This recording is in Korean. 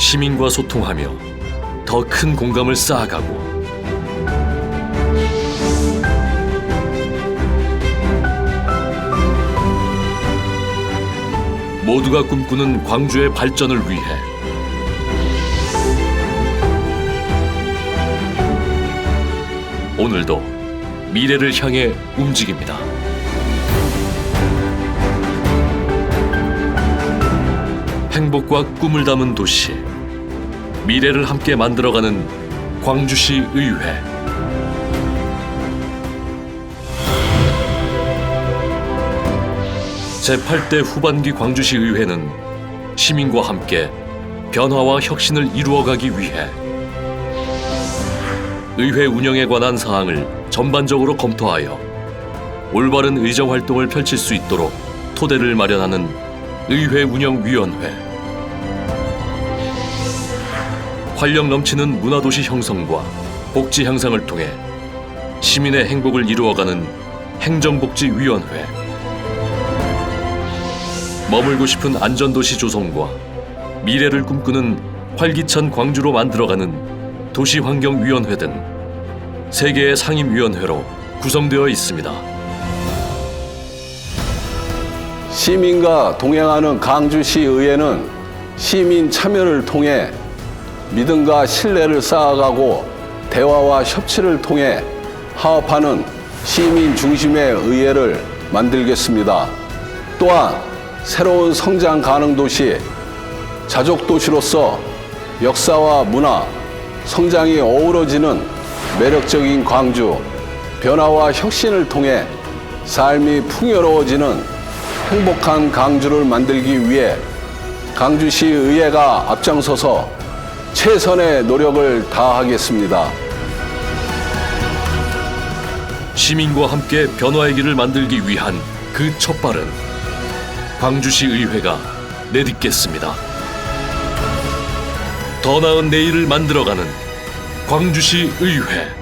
시민과 소통하며 더 큰 공감을 쌓아가고 모두가 꿈꾸는 광주의 발전을 위해 오늘도 미래를 향해 움직입니다. 행복과 꿈을 담은 도시 미래를 함께 만들어가는 광주시 의회. 제8대 후반기 광주시 의회는 시민과 함께 변화와 혁신을 이루어가기 위해 의회 운영에 관한 사항을 전반적으로 검토하여 올바른 의정 활동을 펼칠 수 있도록 토대를 마련하는 의회 운영위원회 활력 넘치는 문화도시 형성과 복지 향상을 통해 시민의 행복을 이루어가는 행정복지위원회 머물고 싶은 안전도시 조성과 미래를 꿈꾸는 활기찬 광주로 만들어가는 도시환경위원회 등세 개의 상임위원회로 구성되어 있습니다. 시민과 동행하는 강주시 의회는 시민 참여를 통해 믿음과 신뢰를 쌓아가고 대화와 협치를 통해 화합하는 시민 중심의 의회를 만들겠습니다. 또한 새로운 성장 가능 도시, 자족 도시로서 역사와 문화, 성장이 어우러지는 매력적인 광주, 변화와 혁신을 통해 삶이 풍요로워지는 행복한 강주를 만들기 위해 강주시 의회가 앞장서서 최선의 노력을 다하겠습니다. 시민과 함께 변화의 길을 만들기 위한 그 첫발은 광주시 의회가 내딛겠습니다. 더 나은 내일을 만들어가는 광주시 의회.